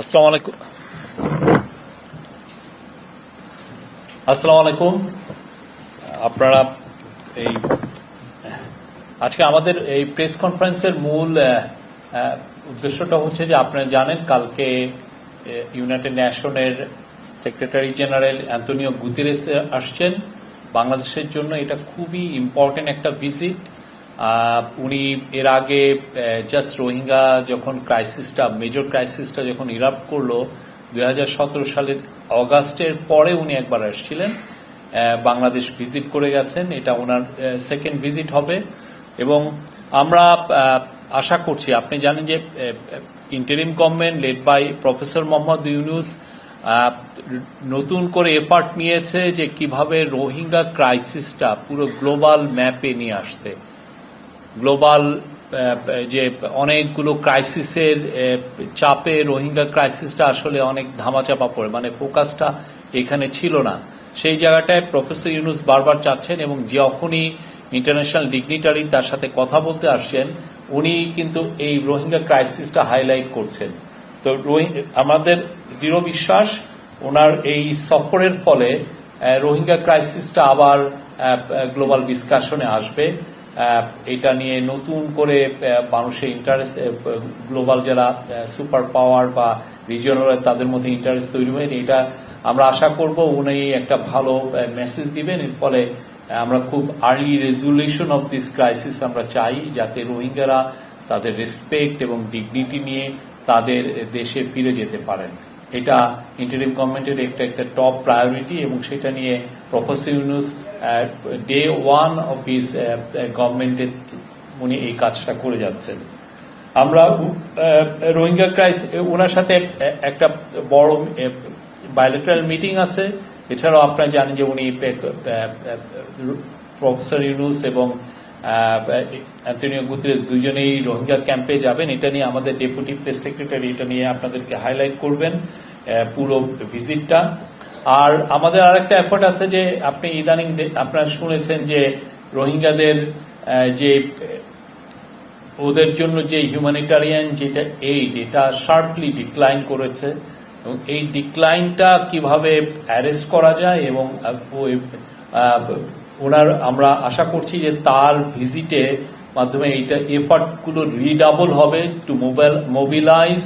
আসসালামু আলাইকুম আসসালামু আলাইকুম আপনারা এই, আজকে আমাদের এই প্রেস কনফারেন্সের মূল উদ্দেশ্যটা হচ্ছে যে আপনারা জানেন কালকে ইউনাইটেড নেশনের সেক্রেটারি জেনারেল অ্যান্টনিও গুতিরেস আসছেন। বাংলাদেশের জন্য এটা খুবই ইম্পর্টেন্ট একটা ভিজিট উনি এর আগে জাস্ট রোহিঙ্গা যখন ক্রাইসিসটা মেজর ক্রাইসিসটা যখন ইরাপ করল দু হাজার সতেরো সালের অগাস্টের পরে উনি একবার আসছিলেন। বাংলাদেশ ভিজিট করে গেছেন। এটা ওনার সেকেন্ড ভিজিট হবে। এবং আমরা আশা করছি, আপনি জানেন যে interim government led by professor Mohammad Yunus নতুন করে এফার্ট নিয়েছে যে কীভাবে রোহিঙ্গা ক্রাইসিসটা পুরো গ্লোবাল ম্যাপে নিয়ে আসতে। গ্লোবাল যে অনেকগুলো ক্রাইসিসের চাপে রোহিঙ্গা ক্রাইসিসটা আসলে অনেক ধামাচাপা পড়ে। মানে ফোকাসটা এখানে ছিল না। সেই জায়গাটায় প্রফেসর ইউনুস বারবার চাচ্ছেন এবং যখনই ইন্টারন্যাশনাল ডিগনিটারি তার সাথে কথা বলতে আসছেন, উনি কিন্তু এই রোহিঙ্গা ক্রাইসিসটা হাইলাইট করছেন। তো আমাদের দৃঢ় বিশ্বাস, ওনার এই সফরের ফলে রোহিঙ্গা ক্রাইসিসটা আবার গ্লোবাল ডিসকাশনে আসবে। এটা নিয়ে নতুন করে মানুষের ইন্টারেস্ট গ্লোবাল যারা সুপার পাওয়ার বা রিজিয়নাল তাদের মধ্যে ইন্টারেস্ট তৈরি হয় এটা আমরা আশা করব উনি একটা ভালো মেসেজ দিবেন। এর ফলে আমরা খুব early resolution of this crisis আমরা চাই, যাতে রোহিঙ্গারা তাদের রেসপেক্ট এবং ডিগনিটি নিয়ে তাদের দেশে ফিরে যেতে পারেন। এটা ইন্টারিম গভর্নমেন্টের একটা একটা টপ প্রায়োরিটি এবং সেটা নিয়ে professor Yunus day one of his গভর্নমেন্টের উনি এই কাজটা করে যাচ্ছেন। আমরা রোহিঙ্গা ক্রাইস ওনার সাথে একটা বড় বায়োলেটারাল মিটিং আছে। এছাড়াও আপনারা জানেন যে উনি প্রফেসর ইউনুস এবং অ্যান্টনিও গুতরেস দুজনেই রোহিঙ্গা ক্যাম্পে যাবেন। এটা নিয়ে আমাদের ডেপুটি প্রেস সেক্রেটারি এটা নিয়ে আপনাদেরকে হাইলাইট করবেন। পুরো ভিজিটটা। আর আমাদের আরেকটা এফোর্ট আছে যে আপনি ইদানিং আপনারা শুনেছেন যে রোহিঙ্গাদের যে, ওদের জন্য যে হিউম্যানিটারিয়ান যেটা এইড এটা শার্পলি ডিক্লাইন করেছে। এবং এই ডিক্লাইনটা কীভাবে অ্যারেস্ট করা যায় এবং ওনার আমরা আশা করছি যে তার ভিজিটে মাধ্যমে এইটা এফার্টগুলো রিডাবল হবে to mobile mobilize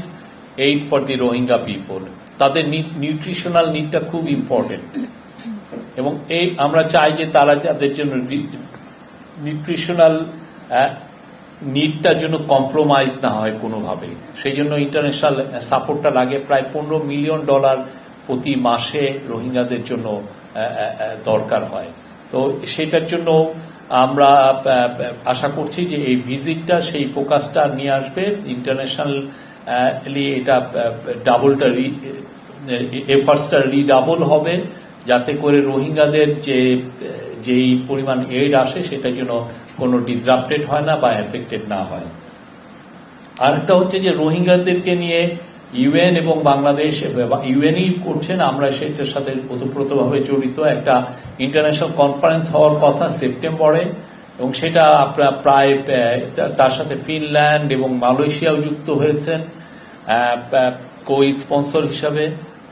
aid for the Rohingya people তাদের নিউট্রিশনাল নিডটা খুব ইম্পর্টেন্ট এবং এই আমরা চাই যে তারা যাদের জন্য নিউট্রিশনাল নিডটার জন্য কম্প্রোমাইজ না হয় কোনোভাবে সেই জন্য ইন্টারন্যাশনাল সাপোর্টটা লাগে। প্রায় পনেরো মিলিয়ন ডলার প্রতি মাসে রোহিঙ্গাদের জন্য দরকার হয়। তো সেটার জন্য আমরা আশা করছি যে এই ভিজিটটা সেই ফোকাসটা নিয়ে আসবে ইন্টারন্যাশনাল এটা ডাবলটা এফার্টসটা রিডাবল হবে, যাতে করে রোহিঙ্গাদের যে, যেই পরিমাণ এইড আসে সেটা যেন কোনো ডিসরাপ্টেড হয় না বা এফেক্টেড না হয়। আরেকটা হচ্ছে যে রোহিঙ্গাদেরকে নিয়ে ইউএন এবং বাংলাদেশ, ইউএনই করছেন, আমরা সেটার সাথে ওতপ্রোতভাবে জড়িত। একটা ইন্টারন্যাশনাল কনফারেন্স হওয়ার কথা, সেপ্টেম্বরে। এবং সেটা আপনার প্রায় তার সাথে ফিনল্যান্ড এবং মালয়েশিয়াও যুক্ত হয়েছেন কো স্পন্সর হিসাবে।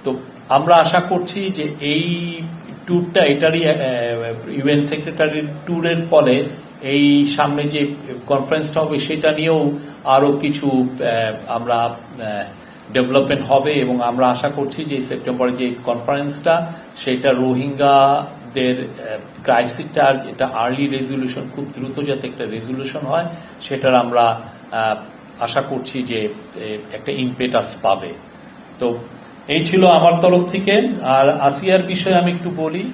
তো আমরা আশা করছি যে এই ট্যুরটা এটারই ইউএন সেক্রেটারির ট্যুরের ফলে এই সামনে যে কনফারেন্সটা হবে সেটা নিয়েও আরও কিছু আমরা ডেভেলপমেন্ট হবে এবং আমরা আশা করছি যে সেপ্টেম্বরে যে কনফারেন্সটা সেটা রোহিঙ্গাদের ক্রাইসিসটার যেটা আর্লি রেজলিউশন খুব দ্রুত যাতে একটা রেজলিউশন হয়, সেটার আমরা আশা করছি যে একটা ইমপেটাস পাবে। তো এই ছিল আমার তরফ থেকে। আর আসিয়ার বিষয়ে আমি একটু বলি।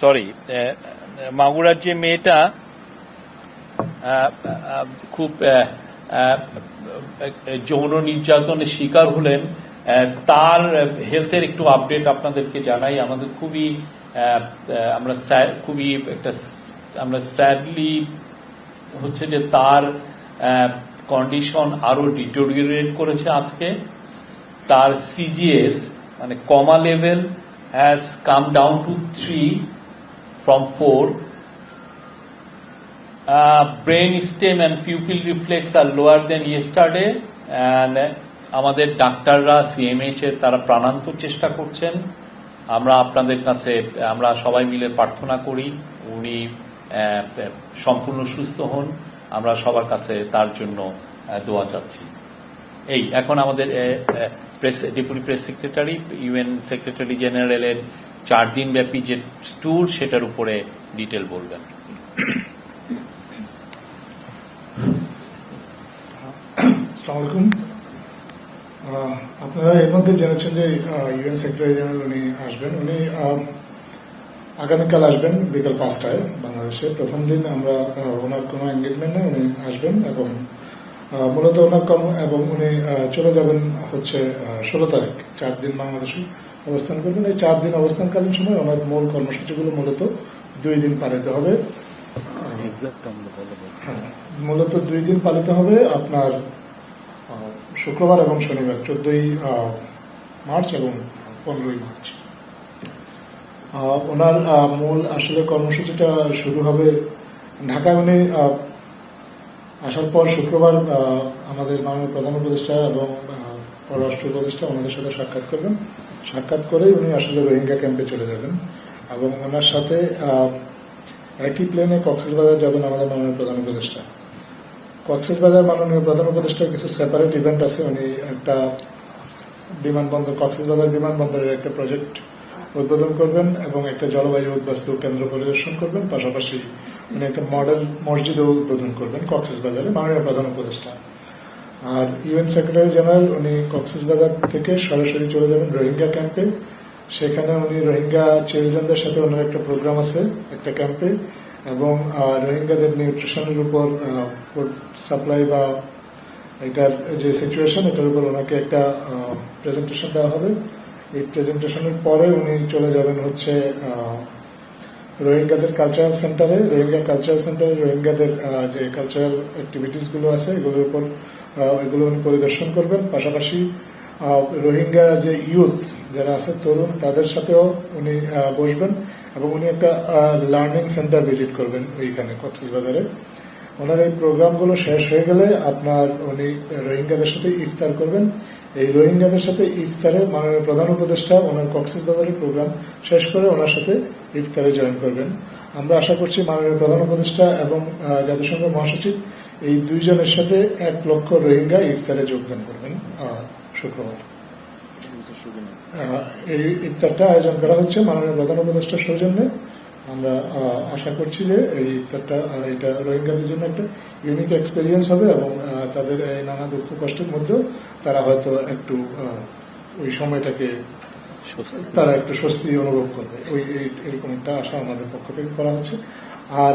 সরি মাগুরার যে মেয়েটা খুব যৌন নির্যাতনের শিকার হলেন তার হেলথের একটু আপডেট আপনাদেরকে জানাই। আমাদের খুবই আমরা খুবই একটা আমরা স্যাডলি হচ্ছে যে তার কন্ডিশন আরও ডিটোরিয়েট করেছে আজকে। তার সিজিএস মানে coma level has come down to three from four brain stem and and reflex R lower then yesterday and আমাদের ডাক্তাররা সিএমএইচ এ তারা প্রাণান্তর চেষ্টা করছেন। আমরা আপনাদের কাছে, আমরা সবাই মিলে প্রার্থনা করি, উনি সম্পূর্ণ সুস্থ হন। আমরা সবার কাছে তার জন্য দোয়া চাচ্ছি। এই, এখন আমাদের press, deputy press secretary, UN secretary জেনারেলের চার দিন ব্যাপী যে ট্যুর, সেটার উপরে ডিটেল বলবেন। আসসালামু আলাইকুম। আপনারা এর মধ্যে জেনেছেন যে ইউএন সেক্রেটারি জেনারেল উনি আসবেন। উনি আগামীকাল আসবেন বিকাল পাঁচটায় বাংলাদেশে। প্রথম দিন আমরা ওনার কোনো এঙ্গেজমেন্ট নেই উনি আসবেন এবং মূলত ওনার কর্ম এবং উনি চলে যাবেন হচ্ছে ষোলো তারিখ। চার দিন বাংলাদেশে অবস্থান করবেন। এই চার দিন অবস্থানকালীন সময় ওনার মূল কর্মসূচিগুলো মূলত দুই দিন পালিত হবে। হ্যাঁ, মূলত দুই দিন পালিত হবে। আপনার শুক্রবার এবং শনিবার, চোদ্দই মার্চ এবং পনেরোই মার্চ। ওনার মূল আসলে কর্মসূচিটা শুরু হবে ঢাকায়। উনি আসার পর শুক্রবার আমাদের মাননীয় প্রধান উপদেষ্টা এবং পররাষ্ট্র উপদেষ্টা ওনাদের সাথে সাক্ষাৎ করবেন। সাক্ষাৎ করেই উনি আসলে রোহিঙ্গা ক্যাম্পে চলে যাবেন এবং ওনার সাথে একই প্লেনে কক্সবাজার যাবেন আমাদের মাননীয় প্রধান উপদেষ্টা। কক্সবাজার মাননীয় প্রধান উপদেষ্টার কিছু সেপারেট ইভেন্ট আছে। উনি একটা বিমানবন্দর কক্সবাজার বিমানবন্দরের একটা প্রজেক্ট উদ্বোধন করবেন এবং একটা জলবায়ু উদ্বাস্তু কেন্দ্র পরিদর্শন করবেন। পাশাপাশি উনি একটা মডেল মসজিদও উদ্বোধন করবেন কক্সবাজারে মাননীয় প্রধান উপদেষ্টা। আর ইউএন সেক্রেটারি জেনারেল উনি কক্সবাজার থেকে সরাসরি চলে যাবেন রোহিঙ্গা ক্যাম্পে সেখানে উনি রোহিঙ্গা চিলড্রেনদের সাথে ওনার একটা প্রোগ্রাম আছে, একটা ক্যাম্পে এবং রোহিঙ্গাদের নিউট্রিশনের উপর ফুড সাপ্লাই বা এটার যে সিচুয়েশন এটার উপর ওনাকে একটা প্রেজেন্টেশন দেওয়া হবে। এই প্রেজেন্টেশনের পরে উনি চলে যাবেন হচ্ছে রোহিঙ্গাদের কালচারাল সেন্টারে রোহিঙ্গা কালচারাল সেন্টারে রোহিঙ্গাদের যে কালচারাল অ্যাক্টিভিটিসগুলো আছে, এগুলোর উপর এগুলো উনি পরিদর্শন করবেন। পাশাপাশি রোহিঙ্গা যে ইউথ যারা আছে, তরুণ, তাদের সাথেও উনি বসবেন। এবং উনি একটা লার্নিং সেন্টার ভিজিট করবেন ওইখানে কক্সবাজারে। ওনার এই প্রোগ্রামগুলো শেষ হয়ে গেলে আপনার উনি রোহিঙ্গাদের সাথে ইফতার করবেন। এই রোহিঙ্গাদের সাথে ইফতারে মাননীয় প্রধান উপদেষ্টা ওনার কক্সবাজারের প্রোগ্রাম শেষ করে ওনার সাথে ইফতারে জয়েন করবেন। আমরা আশা করছি মাননীয় প্রধান উপদেষ্টা এবং জাতিসংঘ মহাসচিব এই দুইজনের সাথে এক লক্ষ রোহিঙ্গা ইফতারে যোগদান করবেন। শুক্রবার। এই ইফতারটা আয়োজন করা হচ্ছে মাননীয় প্রধান উপদেষ্টার সৌজন্যে। আমরা আশা করছি যে এই ইফতারটা এটা রোহিঙ্গাদের জন্য একটা ইউনিক এক্সপিরিয়েন্স হবে এবং তাদের এই নানা দুঃখ কষ্টের মধ্যেও তারা হয়তো একটু ওই সময়টাকে তারা একটু স্বস্তি অনুভব করবে। ওই এরকম একটা আশা আমাদের পক্ষ থেকে করা হচ্ছে। আর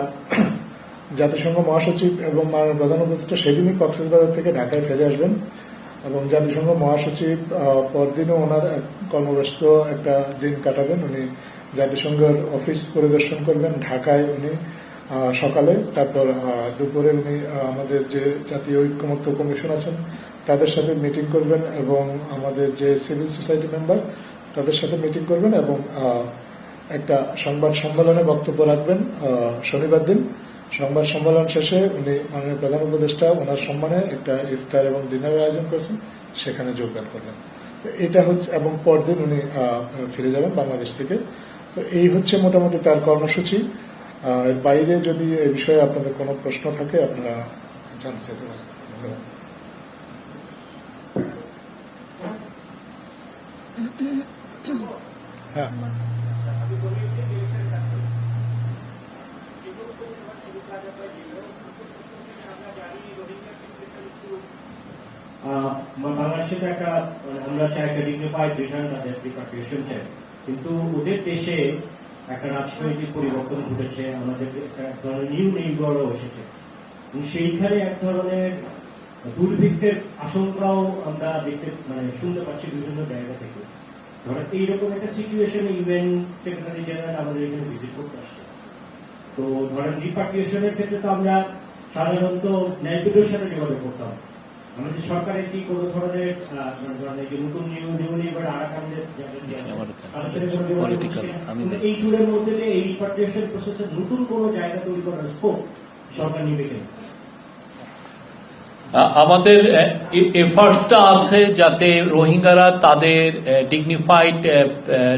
জাতিসংঘ মহাসচিব এবং মাননীয় প্রধান উপদেষ্টা সেদিনই কক্সবাজার থেকে ঢাকায় ফিরে আসবেন। এবং জাতিসংঘ মহাসচিব পরদিনও ওনার কর্মব্যস্ত একটা দিন কাটাবেন। উনি জাতিসংঘের অফিস পরিদর্শন করবেন ঢাকায় উনি সকালে। তারপর দুপুরে উনি আমাদের যে জাতীয় ঐক্যমত্য কমিশন আছেন, তাদের সাথে মিটিং করবেন এবং আমাদের যে সিভিল সোসাইটি মেম্বার, তাদের সাথে মিটিং করবেন এবং একটা সংবাদ সম্মেলনে বক্তব্য রাখবেন শনিবার দিন। সংবাদ সম্মেলন শেষে উনি মাননীয় প্রধান উপদেষ্টা, ওনার সম্মানে একটা ইফতার এবং ডিনারের আয়োজন করেছেন, সেখানে যোগদান করবেন তো এটা হচ্ছে, এবং পরদিন উনি ফিরে যাবেন বাংলাদেশ থেকে। তো এই হচ্ছে মোটামুটি তার কর্মসূচি। এর বাইরে যদি এই বিষয়ে আপনাদের কোনো প্রশ্ন থাকে, আপনারা জানতে চাইতে পারেন। হ্যাঁ আহ, বাংলাদেশে তো একটা একটা ডিগনিফাইড রিটার্ন তাদের কিন্তু ওদের দেশে একটা রাজনৈতিক পরিবর্তন ঘটেছে, আমাদের একটা ধরনের নিউ এসেছে। সেইখানে এক ধরনের দুর্ভিক্ষের আশঙ্কাও আমরা দেখতে মানে শুনতে পাচ্ছি বিভিন্ন জায়গা থেকে। ধরেন এইরকম একটা সিচুয়েশনে ইউএন সেক্রেটারি জেনারেল আমাদের এখানে ভিজিট করতে আসছে। তো ধরেন রিপার্টিশনের ক্ষেত্রে তো আমরা সাধারণত ন্যায়পীঠের সাথে যোগাযোগ করতাম আমাদের সরকারের কি কোনো ধরনের আহ, মানে ধরেন এই যে নতুন নিউ নিউ নিউবার আরাকানদের আমার political, আমি এই টুরের মধ্যে এই রিপার্টিশন প্রসেসের নতুন কোন জায়গা তৈরি করার স্কোপ সরকার নিবে কিনা? আমাদের এফার্টসটা আছে যাতে রোহিঙ্গারা তাদের ডিগনিফাইড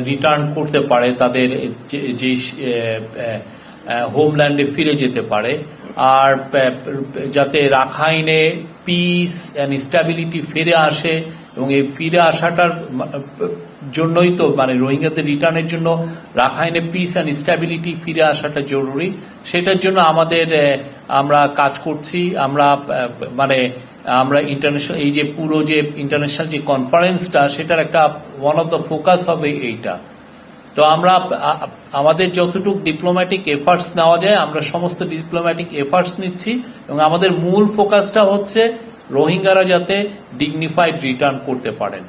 রিটার্ন করতে পারে তাদের যে হোমল্যান্ডে ফিরে যেতে পারে। আর যাতে রাখাইনে পিস অ্যান্ড স্ট্যাবিলিটি ফিরে আসে, এবং এই ফিরে আসাটার জন্যই তো মানে রোহিঙ্গাদের রিটার্নের জন্য রাখাইনে পিস অ্যান্ড স্ট্যাবিলিটি ফিরে আসাটা জরুরি। সেটার জন্য আমাদের আমরা কাজ করছি। আমরা মানে আমরা ইন্টারন্যাশনাল এই যে পুরো যে ইন্টারন্যাশনাল যে কনফারেন্সটা সেটার একটা ওয়ান অফ দ্য ফোকাস হবে এইটা। তো আমরা আমাদের যতটুকু ডিপ্লোম্যাটিক এফার্টস নেওয়া যায়, আমরা সমস্ত ডিপ্লোম্যাটিক এফার্টস নিচ্ছি এবং আমাদের মূল ফোকাসটা হচ্ছে রোহিঙ্গারা যাতে ডিগনিফাইড রিটার্ন করতে পারেন।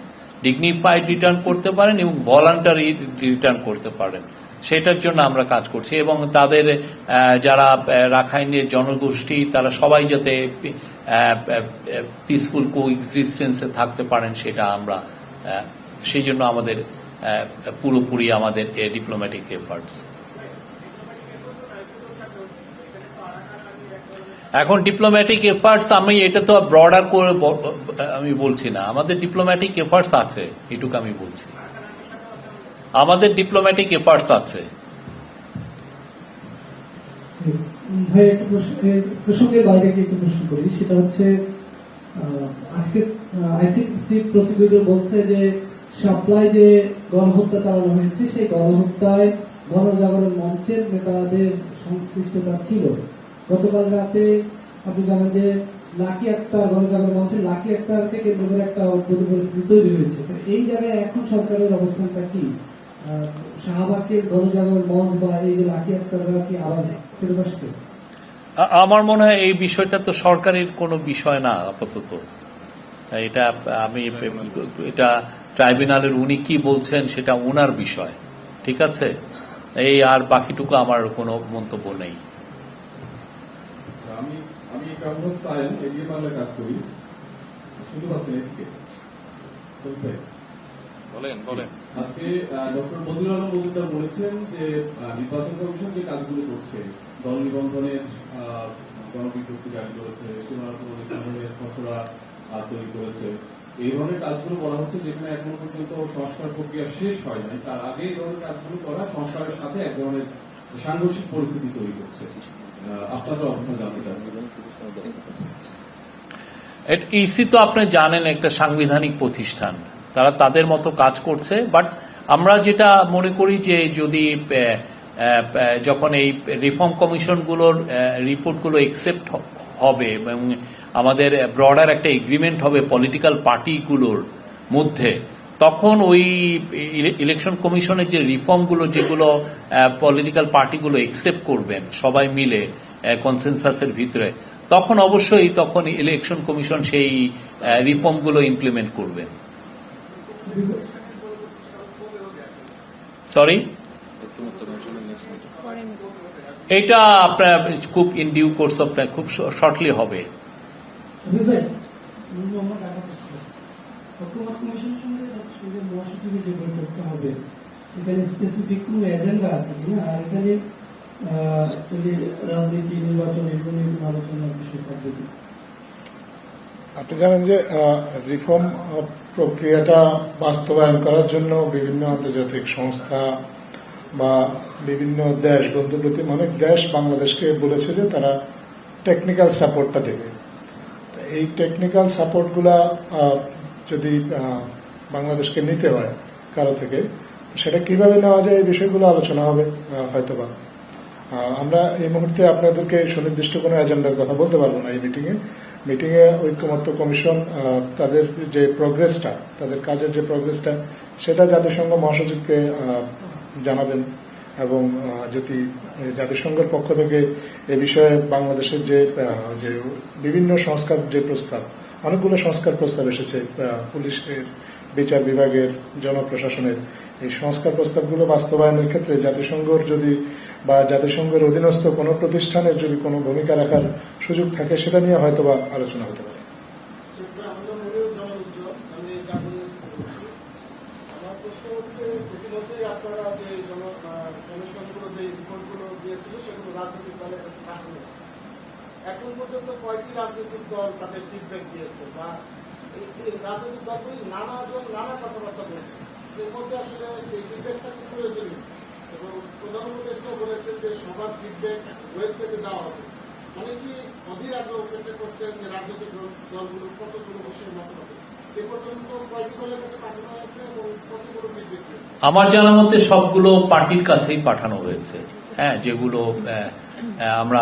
ডিগনিফাইড রিটার্ন করতে পারেন এবং ভলান্টারি রিটার্ন করতে পারেন। সেটার জন্য আমরা কাজ করছি এবং তাদের যারা রাখাইনের জনগোষ্ঠী, তারা সবাই যাতে পিসফুল কো এক্সিস্টেন্সে থাকতে পারেন সেটা আমরা সেই জন্য আমাদের পুরোপুরি আমাদের ডিপ্লোম্যাটিক এফার্টস এখন ডিপ্লোম্যাটিক এফার্টস আমি এটা তো ব্রডার করে আমি বলছি না। আমাদের ডিপ্লোম্যাটিক এফার্টস আছে, এটুকু আমি বলছি। আমাদের ডিপ্লোম্যাটিক এফার্টস আছে। প্রসঙ্গের বাইরে একটু প্রশ্ন করি। সেটা হচ্ছে আজকে আইসিটি প্রসিকিউটর বলছে যে সাপ্লাই যে গণহত্যা চালানো হয়েছে সেই গণহত্যায় গণজাগরণ মঞ্চের নেতাদের সংশ্লিষ্টতা ছিল। গতকাল রাতে আপনি জানেন যে লাকি একটা গণজাগরণ মঞ্চে লাকি একটাকে কেন্দ্র করে একটা পরিস্থিতি তৈরি হয়েছে। এই জায়গায় এখন সরকারের অবস্থানটা কি? আহ, শাহবাগের গণজাগরণ মঞ্চ বা এই যে লাকি একটারা কি আমার মনে হয় এই বিষয়টা তো সরকারের কোনো বিষয় না আপাতত। এটা আমি এটা ট্রাইব্যুনালের উনি কি বলছেন সেটা ওনার বিষয় ঠিক আছে এই আর বাকিটুকু আমার কোনো মন্তব্য নেই বলেন বলেন আজকে ডক্টর মজুর আলম মজুমদার বলেছেন যে নির্বাচন কমিশন যে কাজগুলো করছে দল নিবন্ধনের গণবিজ্ঞপ্তি জারি করেছে খসড়া আহ, তৈরি করেছে এই ধরনের কাজগুলো হচ্ছে যেখানে পর্যন্ত সংস্কার প্রক্রিয়া শেষ হয় নাই। তার আগে এই ধরনের কাজগুলো করা, সংস্কারের সাথে এক ধরনের সাংঘর্ষিক পরিস্থিতি তৈরি করছে। অবস্থান জানতে ইসি তো আপনি জানেন একটা সাংবিধানিক প্রতিষ্ঠান। তারা তাদের মতো কাজ করছে বাট আমরা যেটা মনে করি যে যদি যখন এই রিফর্ম কমিশনগুলোর রিপোর্টগুলো একসেপ্ট হবে এবং আমাদের ব্রডার একটা এগ্রিমেন্ট হবে পলিটিক্যাল পার্টিগুলোর মধ্যে। তখন ওই ইলেকশন কমিশনের যে রিফর্মগুলো যেগুলো পলিটিক্যাল পার্টিগুলো একসেপ্ট করবেন সবাই মিলে কনসেনসাসের ভিতরে, তখন অবশ্যই তখন ইলেকশন কমিশন সেই রিফর্মগুলো ইমপ্লিমেন্ট করবেন। সরি এটা আপনার খুব ইন ডিউ কোর্স আপনার খুব শর্টলি হবে। আপনি জানেন যে রিফর্ম প্রক্রিয়াটা বাস্তবায়ন করার জন্য বিভিন্ন আন্তর্জাতিক সংস্থা বা বিভিন্ন দেশ বন্ধু প্রতিম অনেক দেশ বাংলাদেশকে বলেছে যে তারা টেকনিক্যাল সাপোর্টটা দেবে। এই টেকনিক্যাল সাপোর্টগুলা যদি বাংলাদেশকে নিতে হয় কারও থেকে, সেটা কীভাবে নেওয়া যায় এই বিষয়গুলো আলোচনা হবে হয়তোবা। আমরা এই মুহূর্তে আপনাদেরকে সুনির্দিষ্ট কোনো এজেন্ডার কথা বলতে পারব না এই মিটিংয়ে মিটিংয়ে ঐক্যমত্য কমিশন তাদের যে প্রোগ্রেসটা তাদের কাজের যে প্রোগ্রেসটা সেটা জাতিসংঘ মহাসচিবকে জানাবেন এবং যদি জাতিসংঘের পক্ষ থেকে এ বিষয়ে বাংলাদেশের যে যে বিভিন্ন সংস্কার যে প্রস্তাব, অনেকগুলো সংস্কার প্রস্তাব এসেছে পুলিশের, বিচার বিভাগের, জনপ্রশাসনের। এই সংস্কার প্রস্তাবগুলো বাস্তবায়নের ক্ষেত্রে জাতিসংঘর যদি বা জাতিসংঘের অধীনস্থ কোনো প্রতিষ্ঠানের যদি কোনো ভূমিকা রাখার সুযোগ থাকে, সেটা নিয়ে হয়তো বা আলোচনা হতে পারে। দল তাদের ফিডব্যাক দিয়েছে বা রাজনৈতিক দলগুলি নানা জন নানা কথাবার্তা বলেছে। এর মধ্যে আসলে এই ফিডব্যাকটা খুব প্রয়োজনীয় এবং প্রধান উপদেষ্টা বলেছেন যে সবার ফিডব্যাক ওয়েবসাইটে দেওয়া হবে। মানে কি অধীর আগ্রহ অপেক্ষা করছেন যে রাজনৈতিক দলগুলো কতগুলো কতগুলো ফিডব্যাক দিয়েছে? আমার জানা মতে সবগুলো পার্টির কাছেই পাঠানো হয়েছে। হ্যাঁ যেগুলো আমরা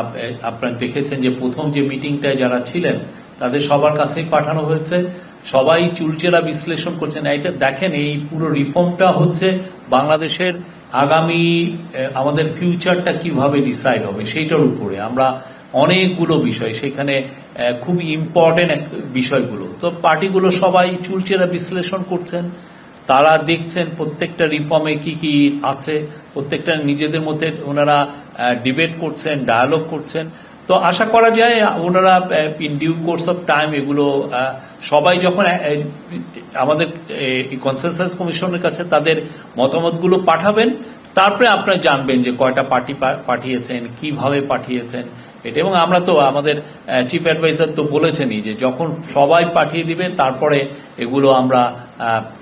আপনারা দেখেছেন যে প্রথম যে মিটিংটায় যারা ছিলেন, তাদের সবার কাছেই পাঠানো হয়েছে। সবাই চুলচেরা বিশ্লেষণ করছেন। এটা দেখেন, এই পুরো রিফর্মটা হচ্ছে বাংলাদেশের আগামী আমাদের ফিউচারটা কীভাবে ডিসাইড হবে, সেইটার উপরে। আমরা অনেকগুলো বিষয়, সেখানে খুব ইম্পর্টেন্ট বিষয়গুলো। তো পার্টিগুলো সবাই চুলচেরা বিশ্লেষণ করছেন। তারা দেখছেন প্রত্যেকটা রিফর্মে কি কি আছে। প্রত্যেকটা নিজেদের মধ্যে ওনারা ডিবেট করছেন ডায়ালগ করছেন। তো আশা করা যায়, ওনারা in due course of time এগুলো সবাই যখন আমাদের কনসেনসাস কমিশনের কাছে তাদের মতামতগুলো পাঠাবেন, তারপরে আপনারা জানবেন যে কয়টা পার্টি পাঠিয়েছেন, কীভাবে পাঠিয়েছেন এটা। এবং আমরা তো, আমাদের চিফ অ্যাডভাইজার তো বলেছেনই যে যখন সবাই পাঠিয়ে দিবে তারপরে এগুলো আমরা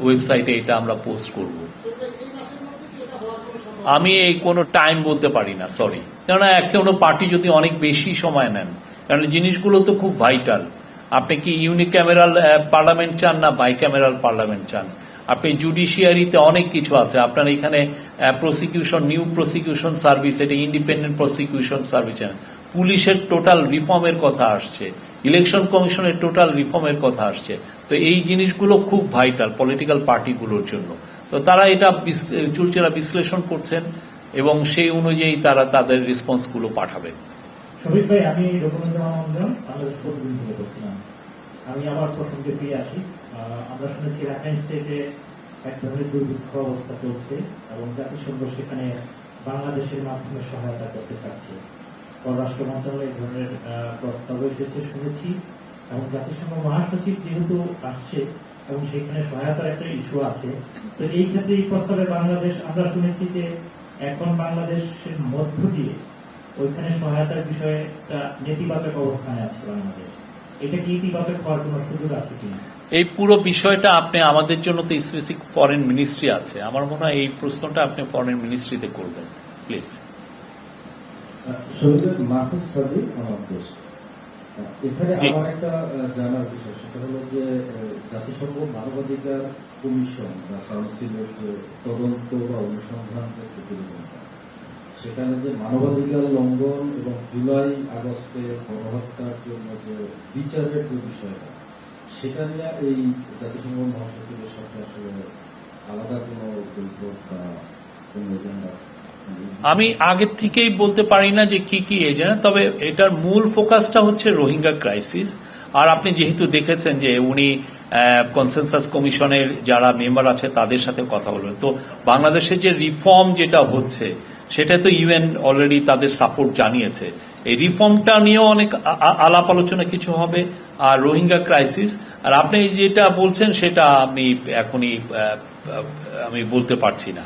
ওয়েবসাইটে এটা আমরা পোস্ট করব কিন্তু এই মাসের মধ্যে কি এটা হওয়ার কোনো সম্ভাবনা আমি এই কোনো টাইম বলতে পারি না সরি কেননা এক কোনো পার্টি যদি অনেক বেশি সময় নেন, কারণ জিনিসগুলো তো খুব ভাইটাল আপনি কি ইউনিক্যামেরাল পার্লামেন্ট চান না বাইক্যামেরাল পার্লামেন্ট চান? আপনি জুডিশিয়ারিতে অনেক কিছু আছে। আপনার এখানে প্রসিকিউশন নিউ প্রসিকিউশন সার্ভিস এটা ইন্ডিপেন্ডেন্ট প্রসিকিউশন সার্ভিস পুলিশের টোটাল রিফর্মের কথা আসছে। ইলেকশন কমিশনের টোটাল রিফর্মের কথা আসছে। তো এই জিনিসগুলো খুব ভাইটাল পলিটিক্যাল পার্টিগুলোর জন্য। তো তারা এটা চুলচেরা বিশ্লেষণ করছেন এবং সেই অনুযায়ী তারা তাদের রেসপন্সগুলো ভাই, আমি আসি। আমরা চলছে এবং জাতিসংঘ সেখানে বাংলাদেশের মাধ্যমে সহায়তা করতে পররাষ্ট্র মন্ত্রণালয় এই ধরনের প্রস্তাব এসেছে, শুনেছি। এবং জাতিসংঘ মহাসচিব যেহেতু আসছে এবং সেখানে সহায়তার একটা ইস্যু আছে। তো এই ক্ষেত্রে এই প্রস্তাবে বাংলাদেশ আমরা শুনেছি যে এখন বাংলাদেশের মধ্য দিয়ে ওইখানে সহায়তার বিষয়ে একটা নেতিবাচক অবস্থানে আছে বাংলাদেশ। এটা কি ইতিবাচক হওয়ার কোনো সুযোগ আছে কিনা? এই পুরো বিষয়টা আপনি আমাদের জন্য তো স্পেসিফিক ফরেন মিনিস্ট্রি আছে। আমার মনে হয় এই প্রশ্নটা আপনি ফরেন মিনিস্ট্রিতে করবেন প্লিজ মাহফুজ সাদি আমার এখানে আমার একটা জানার বিষয় সেটা হলো যে জাতিসংঘ মানবাধিকার কমিশন বা কাউন্সিলের যে তদন্ত বা অনুসন্ধান প্রতিবেদনটা সেখানে যে মানবাধিকার লঙ্ঘন এবং জুলাই আগস্টে গণহত্যার জন্য যে বিচারের যে বিষয়টা সেটা নিয়ে এই জাতিসংঘ মহাসচিবের সাথে আসলে আলাদা কোনো বৈঠক বা কোনো এজেন্ডা আমি আগের থেকেই বলতে পারি না যে কি কি এজেন্ট তবে এটার মূল ফোকাসটা হচ্ছে রোহিঙ্গা ক্রাইসিস আর আপনি যেহেতু দেখেছেন যে উনি কনসেনসাস কমিশনের যারা মেম্বার আছে তাদের সাথে কথা বলবেন। তো বাংলাদেশের যে রিফর্ম যেটা হচ্ছে, সেটা তো ইউএন অলরেডি তাদের সাপোর্ট জানিয়েছে। এই রিফর্মটা নিয়েও অনেক আলাপ আলোচনা কিছু হবে, আর রোহিঙ্গা ক্রাইসিস আর আপনি যেটা বলছেন সেটা আমি এখনই আমি বলতে পারছি না।